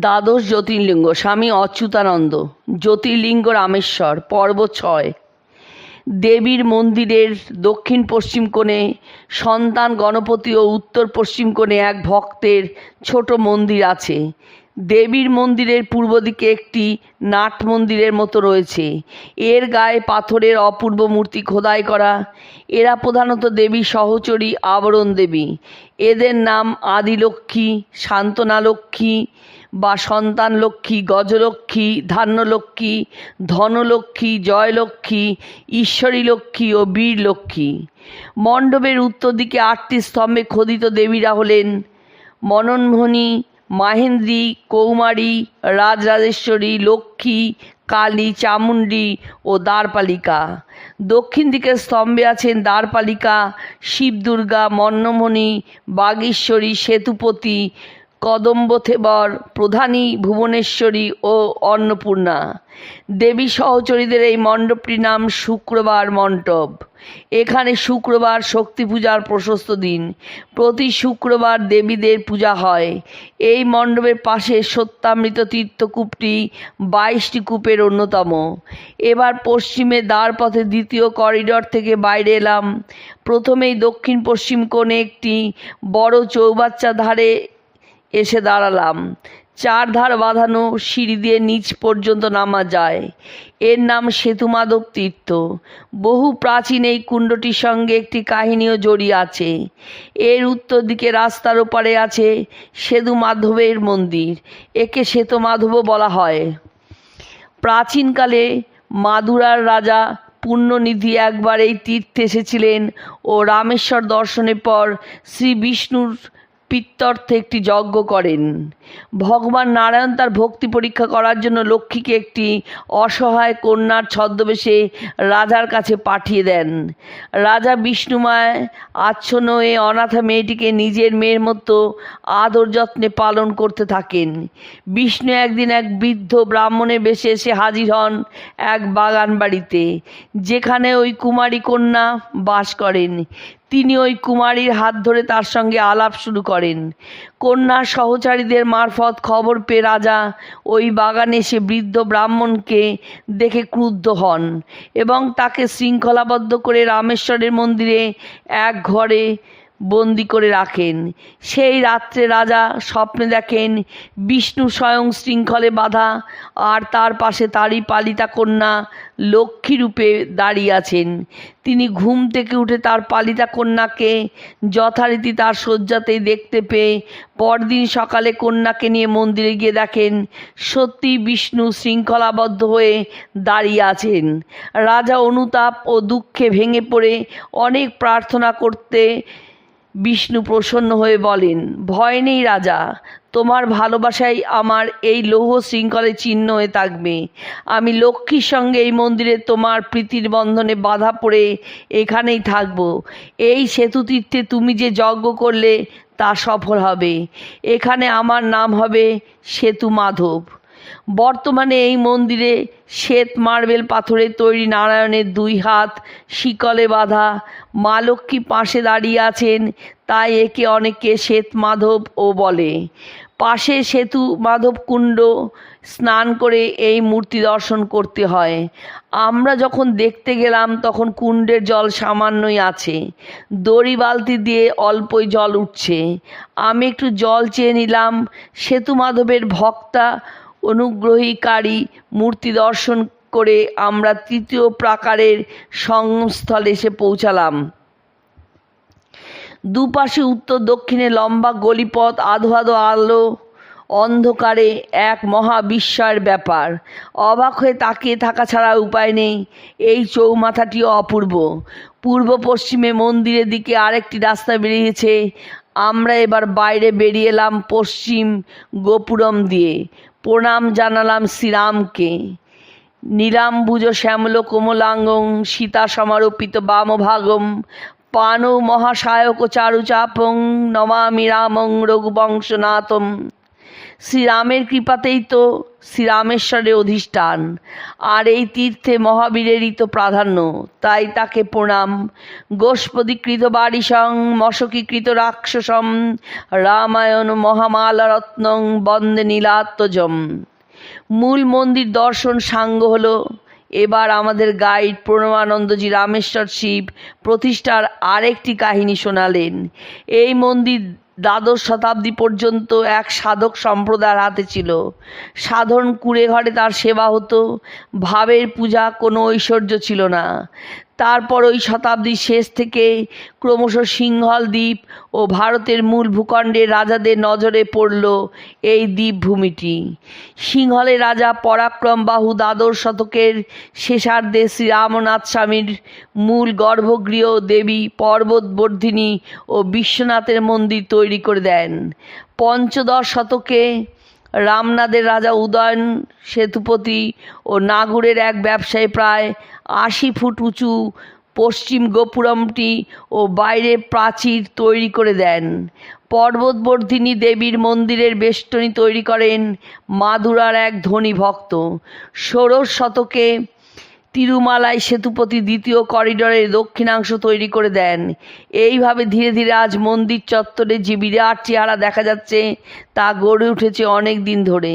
দ্বাদশ জ্যোতির্লিঙ্গ, স্বামী অচ্যুতানন্দ, জ্যোতির্লিঙ্গ রামেশ্বর, পর্ব ছয়। দেবীর মন্দিরের দক্ষিণ পশ্চিম কোণে, সন্তান, গণপতি ও উত্তর পশ্চিম কোণে এক ভক্তের ছোট মন্দির আছে। দেবীর মন্দিরের পূর্ব দিকে একটি নাট মন্দিরের মতো রয়েছে। এর গায়ে পাথরের অপূর্ব মূর্তি খোদাই করা। এরা প্রধানত দেবী সহচরী আবরণ দেবী। এদের নাম আদিলক্ষ্মী শান্তনালক্ষ্মী বা সন্তান লক্ষ্মী, গজলক্ষ্মী, ধান্যলক্ষ্মী, ধনলক্ষ্মী, জয়লক্ষ্মী, ঈশ্বরী লক্ষ্মী ও বীর লক্ষ্মী। মণ্ডপের উত্তর দিকে আটটি স্তম্ভে খোদিত দেবীরা হলেন মননমণি মাহেন্দ্রী, কৌমারী, রাজরাজেশ্বরী, লক্ষ্মী, কালী, চামুণ্ডী ও দ্বারপালিকা। দক্ষিণ দিকের স্তম্ভে আছেন দ্বারপালিকা, শিবদুর্গা মন্নমণি বাগীশ্বরী, সেতুপতি কদম্বথেবর, প্রধানী ভুবনেশ্বরী ও অন্নপূর্ণা। দেবী সহচরীদের এই মণ্ডপটির নাম শুক্রবার মণ্ডপ। এখানে শুক্রবার শক্তি পূজার প্রশস্ত দিন। প্রতি শুক্রবার দেবীদের পূজা হয়। এই মণ্ডপের পাশে সত্যামৃত তীর্থকূপটি বাইশটি কূপের অন্যতম। এবার পশ্চিমে দ্বারপথে দ্বিতীয় করিডর থেকে বাইরে এলাম। প্রথমেই দক্ষিণ পশ্চিম কোণে একটি বড় চৌবাচ্চা ধারে এসে দাঁড়ালাম। চার ধার বাঁধানো সিঁড়ি দিয়ে নিচ পর্যন্ত নামা যায়। এর নাম সেতু মাধব তীর্থ। বহু প্রাচীন এই কুণ্ডটির সঙ্গে একটি কাহিনীও জড়িয়ে আছে। এর উত্তর দিকে রাস্তার ওপারে আছে সেতু মাধবের মন্দির। একে সেতু মাধবও বলা হয়। প্রাচীনকালে মাদুরার রাজা পুণ্যনিধি একবার এই তীর্থে এসেছিলেন ও রামেশ্বর দর্শনের পর শ্রী বিষ্ণুর পিত্তর্থে একটি যজ্ঞ করেন। ভগবান নারায়ণ তার ভক্তি পরীক্ষা করার জন্য লক্ষ্মীকে একটি অসহায় কন্যার ছদ্মবেশে রাজার কাছে পাঠিয়ে দেন। রাজা বিষ্ণুময় আচ্ছন্ন এ অনাথা মেয়েটিকে নিজের মেয়ের মতো আদর যত্নে পালন করতে থাকেন। বিষ্ণু একদিন এক বৃদ্ধ ব্রাহ্মণের বেশে এসে হাজির হন এক বাগান বাড়িতে যেখানে ওই কুমারী কন্যা বাস করেন। তিনি ওই কুমারীর হাত ধরে তার সঙ্গে আলাপ শুরু করেন। কন্যা সহচারীদের মারফত খবর পেয়ে রাজা ওই বাগানে সে বৃদ্ধ ব্রাহ্মণকে দেখে ক্রুদ্ধ হন এবং তাকে শৃঙ্খলাবদ্ধ করে রামেশ্বরের মন্দিরে এক ঘরে বন্দি করে রাখেন। সেই রাত্রে রাজা স্বপ্নে দেখেন বিষ্ণু স্বয়ং শৃঙ্খলে বাঁধা, আর তার পাশে তারই পালিতা কন্যা লক্ষ্মী রূপে দাঁড়িয়ে আছেন। তিনি ঘুম থেকে উঠে তার পালিতা কন্যাকে যথারীতি তার শয্যাতেই দেখতে পেয়ে পরদিন সকালে কন্যাকে নিয়ে মন্দিরে গিয়ে দেখেন সত্যি বিষ্ণু শৃঙ্খলাবদ্ধ হয়ে দাঁড়িয়ে আছেন। রাজা অনুতাপ ও দুঃখে ভেঙে পড়ে অনেক প্রার্থনা করতে বিষ্ণু প্রসন্ন হয়ে বলেন, ভয় নেই রাজা, তোমার ভালোবাসাই আমার এই লৌহ শৃঙ্খলে চিহ্ন হয়ে থাকবে। আমি লক্ষ্মীর সঙ্গে এই মন্দিরে তোমার প্রীতির বন্ধনে বাধা পড়ে এখানেই থাকব। এই সেতু তীর্থে তুমি যে যজ্ঞ করলে তা সফল হবে। এখানে আমার নাম হবে সেতু মাধব বর্তমানে এই মন্দিরে শ্বেত মার্বেল পাথরের তৈরি নারায়ণের দুই হাত, শিকলে বাঁধা, মা লক্ষ্মী পাশে দাঁড়িয়ে আছেন, তাই একে অনেকে শ্বেত মাধব ও বলে। পাশে সেতু মাধব কুণ্ড, স্নান করে এই মূর্তি দর্শন করতে হয়। আমরা যখন দেখতে গেলাম, তখন কুণ্ডের জল সামান্যই আছে। দড়ি বালতি দিয়ে অল্পই জল উঠছে। আমি একটু জল চেয়ে নিলাম। সেতু মাধবের ভক্তা অনুগ্রহীকারী মূর্তি দর্শন করে আমরা তৃতীয় প্রাকারের সংস্থলে এসে পৌঁছালাম। দুপাশে উত্তর দক্ষিণে লম্বা গলিপথ, আধো আধো আলো, অন্ধকারে এক মহা বিস্ময়ের ব্যাপার। অবাক হয়ে তাকিয়ে থাকা ছাড়া উপায় নেই, এই চৌমাথাটিও অপূর্ব। পূর্ব পশ্চিমে মন্দিরের দিকে আরেকটি রাস্তা বেরিয়েছে। আমরা এবার বাইরে বেরিয়ে এলাম পশ্চিম গোপুরম দিয়ে। প্রণাম জানালাম শ্রীরামকে। নীলাম্বুজ শ্যামল কোমলাঙ্গং, সীতা সমারোপিত বামভাগম, পানো মহাশায়ক চারুচাপং, নমামি রামং রঘুবংশনাথম। শ্রীরামের কৃপাতেই তো শ্রীরামেশ্বরের অধিষ্ঠান। আর এই তীর্থে মহাবীরেরই তো প্রাধান্য, তাই তাকে প্রণাম। গোষ্পদীকৃত বারিসং মশকীকৃত রাক্ষসম রামায়ণ মহামালারত্নং, বন্দে নীলাত্মজম। মূল মন্দির দর্শন সাঙ্গ হলো, এবার আমাদের গাইড প্রণবানন্দজি রামেশ্বর শিব প্রতিষ্ঠার আরেকটি কাহিনী শোনালেন। এই মন্দির দ্বাদশ শতাব্দী পর্যন্ত এক সাধক সম্প্রদায়ের হাতে ছিল। সাধারণ কুড়ে ঘরে তার সেবা হতো। ভাবের পূজা কোনো ঐশ্বর্য ছিল না। তারপর ওই শতাব্দীর শেষ থেকে ক্রমশ সিংহল দ্বীপ ও ভারতের মূল ভূখণ্ডের রাজাদের নজরে পড়ল এই দ্বীপভূমিটি। সিংহলের রাজা পরাক্রম বাহু দ্বাদশ শতকের শেষার্ধে শ্রীরামনাথ স্বামীর মূল গর্ভগৃহ দেবী পর্বতবর্ধিনী ও বিশ্বনাথের মন্দির তৈরি করে দেন। পঞ্চদশ শতকে রামনাদের রাজা উদয়ন সেতুপতি ও নাগুরের এক ব্যবসায়ী প্রায় আশি ফুট উঁচু পশ্চিম গোপুরমটি ও বাইরে প্রাচীর তৈরি করে দেন। পর্বতবর্ধিনী দেবীর মন্দিরের বেষ্টনী তৈরি করেন মাদুরার এক ধনী ভক্ত। ষোড়শ শতকে তিরুমালাই সেতুপতি দ্বিতীয় করিডরের দক্ষিণাংশ তৈরি করে দেন। এইভাবে ধীরে ধীরে আজ মন্দির চত্বরে যে বিরাট চেহারা দেখা যাচ্ছে, তা গড়ে উঠেছে অনেক দিন ধরে।